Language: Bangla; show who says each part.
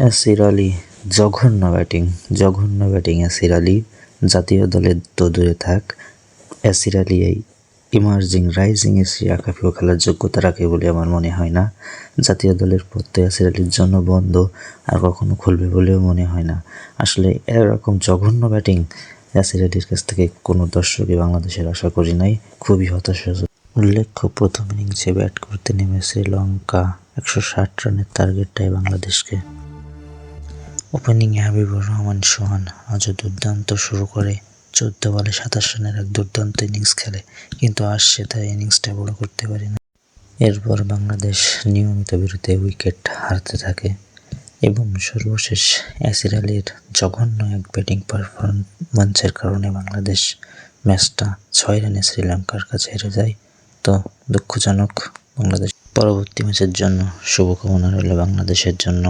Speaker 1: ইয়াসির আলী জঘন্য ব্যাটিং জঘন্য ব্যাটিং ইয়াসির আলী। জাতীয় দলের তো দূরে থাক। ইয়াসির আলী এই ইমার্জিং রাইজিং এশিয়া কাপেও খেলার যোগ্যতা রাখে বলে আমার মনে হয় না। জাতীয় দলের পথ তো ইয়াসির আলীর জন্য বন্ধ, আর কখনো খুলবে বলেও মনে হয় না। আসলে এরকম জঘন্য ব্যাটিং ইয়াসির আলীর কাছ থেকে কোনো দর্শকই বাংলাদেশের আশা করি নাই। খুবই হতাশাজনক। উল্লেখ্য, প্রথম ইনিংসে ব্যাট করতে নেমে শ্রীলঙ্কা একশো ষাট রানের টার্গেটটাই বাংলাদেশকে। ওপেনিংয়ে হাবিবুর রহমান, সোহান আজও দুর্দান্ত শুরু করে চোদ্দ বলে সাতাশ রানের এক দুর্দান্ত ইনিংস খেলে, কিন্তু আজ সে তার ইনিংসটা বড় করতে পারে না। এরপর বাংলাদেশ নিয়মিত বিরুদ্ধে উইকেট হারতে থাকে এবং সর্বশেষ অ্যাসির আলীর জঘন্য এক ব্যাটিং পারফরম্যান্সের কারণে বাংলাদেশ ম্যাচটা ছয় রানে শ্রীলঙ্কার কাছে হেরে যায়। তো দুঃখজনক বাংলাদেশ। পরবর্তী ম্যাচের জন্য শুভকামনা রইল বাংলাদেশের জন্য।